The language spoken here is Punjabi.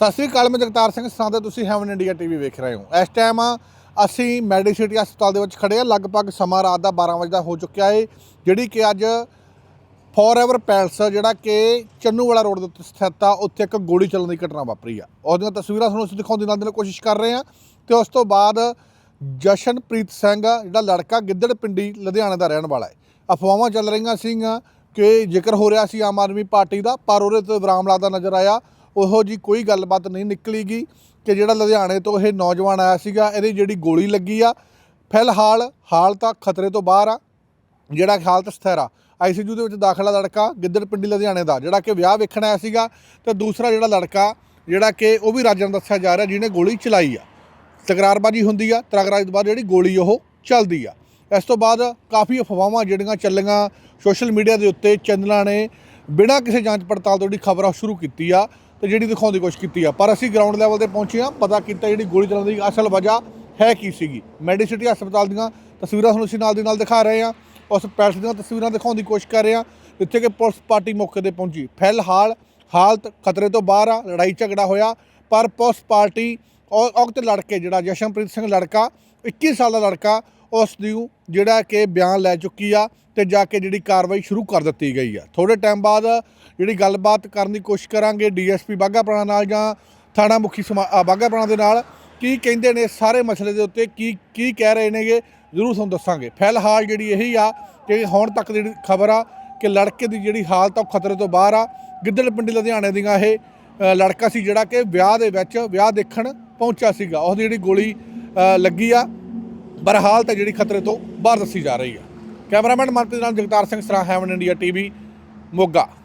ਸਤਿ ਸ੍ਰੀ ਅਕਾਲ, ਮੈਂ ਜਗਤਾਰ ਸਿੰਘ ਸਰਾਂ ਤੁਸੀਂ ਹੈਵਨ ਇੰਡੀਆ ਟੀਵੀ ਵੇਖ ਰਹੇ ਹੋ। ਇਸ ਟਾਈਮ ਅਸੀਂ ਮੈਡੀਸਿਟੀ ਹਸਪਤਾਲ ਦੇ ਵਿੱਚ ਖੜੇ ਆ। ਲਗਭਗ ਸਮਾਂ ਰਾਤ ਦਾ 12 ਵਜੇ ਦਾ ਹੋ ਚੁੱਕਿਆ ਏ, ਜਿਹੜੀ ਕਿ ਅੱਜ ਫੋਰਐਵਰ ਪੈਲਸ ਜਿਹੜਾ ਕਿ ਚੰਨੂਵਾਲਾ ਰੋਡ ਦੇ ਉੱਤੇ ਸਥਿਤ ਆ, ਉੱਥੇ ਇੱਕ ਗੋਲੀ ਚੱਲਣ ਦੀ ਘਟਨਾ ਵਾਪਰੀ ਆ। ਉਹਦੀਆਂ ਤਸਵੀਰਾਂ ਤੁਹਾਨੂੰ ਅਸੀਂ ਦਿਖਾਉਣ ਦੀ ਨਾਲ ਦੀ ਕੋਸ਼ਿਸ਼ ਕਰ ਰਹੇ ਹਾਂ ਤੇ ਉਸ ਤੋਂ ਬਾਅਦ ਜਸ਼ਨਪ੍ਰੀਤ ਸਿੰਘ ਜਿਹੜਾ ਲੜਕਾ ਗਿੱਦੜ ਪਿੰਡੀ, ਲੁਧਿਆਣਾ ਦਾ ਰਹਿਣ ਵਾਲਾ ਹੈ ਅਫਵਾਹਾਂ ਚੱਲ ਰਹੀਆਂ ਸੀਗੀਆਂ ਕਿ ਜ਼ਿਕਰ ਹੋ ਰਿਹਾ ਸੀ ਆਮ ਆਦਮੀ ਪਾਰਟੀ ਦਾ, ਪਰ ਉਹਦੇ ਤੇ ਵਿਰਾਮ ਲੱਗਦਾ ਨਜ਼ਰ ਆਇਆ। ਉਹੋ ਜੀ ਕੋਈ ਗੱਲਬਾਤ ਨਹੀਂ ਨਿਕਲੀਗੀ ਕਿ ਜਿਹੜਾ ਲੁਧਿਆਣੇ ਤੋਂ ਇਹ ਨੌਜਵਾਨ ਆਇਆ ਸੀਗਾ, ਇਹਦੀ ਜਿਹੜੀ ਗੋਲੀ ਲੱਗੀ ਆ, ਫਿਲਹਾਲ ਹਾਲ ਤਾਂ ਖਤਰੇ ਤੋਂ ਬਾਹਰ ਆ, ਜਿਹੜਾ ਹਾਲਤ ਸਥਿਰ ਆ। ਆਈਸੀਯੂ ਦੇ ਵਿੱਚ ਦਾਖਲਾ ਲੜਕਾ ਗਿੱਦੜ ਪਿੰਡੀ ਲੁਧਿਆਣੇ ਦਾ, ਜਿਹੜਾ ਕਿ ਵਿਆਹ ਵੇਖਣ ਆਇਆ ਸੀਗਾ ਤੇ ਦੂਸਰਾ ਜਿਹੜਾ ਲੜਕਾ, ਜਿਹੜਾ ਕਿ ਉਹ ਵੀ ਰਾਜਨ ਦੱਸਿਆ ਜਾ ਰਿਹਾ ਜਿਹਨੇ ਗੋਲੀ ਚਲਾਈ ਆ। ਤਕਰਾਰਬਾਜੀ ਹੁੰਦੀ ਆ, ਤਕਰਾਰ ਤੋਂ ਬਾਅਦ ਜਿਹੜੀ ਗੋਲੀ ਉਹ ਚੱਲਦੀ ਆ। ਇਸ ਤੋਂ ਬਾਅਦ ਕਾਫੀ ਅਫਵਾਹਾਂ ਜਿਹੜੀਆਂ ਚੱਲੀਆਂ ਸੋਸ਼ਲ ਮੀਡੀਆ ਦੇ ਉੱਤੇ, ਚੈਨਲਾਂ ਨੇ ਬਿਨਾਂ ਕਿਸੇ ਜਾਂਚ ਪੜਤਾਲ ਤੋਂ ਜਿਹੜੀ ਖਬਰ ਆ ਸ਼ੁਰੂ ਕੀਤੀ ਆ ਤੇ ਜਿਹੜੀ ਦਿਖਾਉਣ ਦੀ ਕੋਸ਼ਿਸ਼ ਕੀਤੀ ਆ। ਪਰ ਅਸੀਂ ਗਰਾਊਂਡ ਲੈਵਲ ਤੇ ਪਹੁੰਚੇ ਆ ਪਤਾ ਕੀਤਾ ਜਿਹੜੀ ਗੋਲੀ ਚੱਲਣ ਦੀ ਅਸਲ ਵਜ੍ਹਾ ਹੈ ਕੀ ਸੀਗੀ। ਮੈਡੀਸਿਟੀ ਹਸਪਤਾਲ ਦੀਆਂ ਤਸਵੀਰਾਂ ਤੁਹਾਨੂੰ ਅਸੀਂ ਨਾਲ ਦੀ ਨਾਲ ਦਿਖਾ ਰਹੇ ਆ ਉਸ ਪੈਸੇ ਦੀਆਂ ਤਸਵੀਰਾਂ ਦਿਖਾਉਣ ਦੀ ਕੋਸ਼ਿਸ਼ ਕਰ ਰਹੇ ਆ ਜਿੱਥੇ ਕਿ ਪੁਲਿਸ ਪਾਰਟੀ ਮੌਕੇ ਤੇ ਪਹੁੰਚੀ। ਫਿਲਹਾਲ ਹਾਲਤ ਖਤਰੇ ਤੋਂ ਬਾਹਰ ਆ, ਲੜਾਈ ਝਗੜਾ ਹੋਇਆ, ਪਰ ਪੁਲਿਸ ਪਾਰਟੀ ਔਰ ਔਕਤ ਲੜਕੇ ਜਿਹੜਾ, ਜਸ਼ਨਪ੍ਰੀਤ ਸਿੰਘ ਲੜਕਾ 21 ਸਾਲ ਦਾ ਲੜਕਾ, ਉਸ ਦੀ ਜਿਹੜਾ ਕਿ ਬਿਆਨ ਲੈ ਚੁੱਕੀ ਆ ਤੇ ਜਾ ਕੇ ਜਿਹੜੀ ਕਾਰਵਾਈ ਸ਼ੁਰੂ ਕਰ ਦਿੱਤੀ ਗਈ ਆ। ਥੋੜੇ ਟਾਈਮ ਬਾਅਦ ਜਿਹੜੀ ਗੱਲਬਾਤ ਕਰਨ ਦੀ ਕੋਸ਼ਿਸ਼ ਕਰਾਂਗੇ ਡੀਐਸਪੀ ਬਾਘਾਪੁਰਾਣਾ ਨਾਲ ਜਾਂ ਥਾਣਾ ਮੁਖੀ ਸਮਾ- ਦੇ ਨਾਲ, ਕੀ ਕਹਿੰਦੇ ਨੇ ਸਾਰੇ ਮਸਲੇ ਦੇ ਉੱਤੇ, ਕੀ ਕੀ ਕਹਿ ਰਹੇ ਨੇਗੇ, ਜ਼ਰੂਰ ਤੁਹਾਨੂੰ ਦੱਸਾਂਗੇ। ਫਿਲਹਾਲ ਜਿਹੜੀ ਇਹੀ ਆ ਕਿ ਹੁਣ ਤੱਕ ਦੀ ਖਬਰ ਆ ਕਿ ਲੜਕੇ ਦੀ ਜਿਹੜੀ ਹਾਲਤ ਆ ਉਹ ਖਤਰੇ ਤੋਂ ਬਾਹਰ ਆ। ਗਿੱਦੜ ਪਿੰਡੀ ਲੁਧਿਆਣੇ ਦੀਆਂ ਇਹ ਲੜਕਾ ਸੀ ਜਿਹੜਾ ਕਿ ਵਿਆਹ ਦੇ ਵਿੱਚ ਵਿਆਹ ਦੇਖਣ ਪਹੁੰਚਿਆ ਸੀਗਾ। ਉਹਦੀ ਜਿਹੜੀ ਗੋਲੀ ਲੱਗੀ ਆ ਪਰ ਹਾਲਤ ਹੈ ਜਿਹੜੀ ਖਤਰੇ ਤੋਂ ਬਾਹਰ ਦੱਸੀ ਜਾ ਰਹੀ ਆ। ਕੈਮਰਾਮੈਨ ਮਨਪ੍ਰੀਤ ਨਾਲ ਜਗਤਾਰ ਸਿੰਘ ਸਰਾ ਹੈਵਨ ਇੰਡੀਆ ਟੀਵੀ ਮੋਗਾ।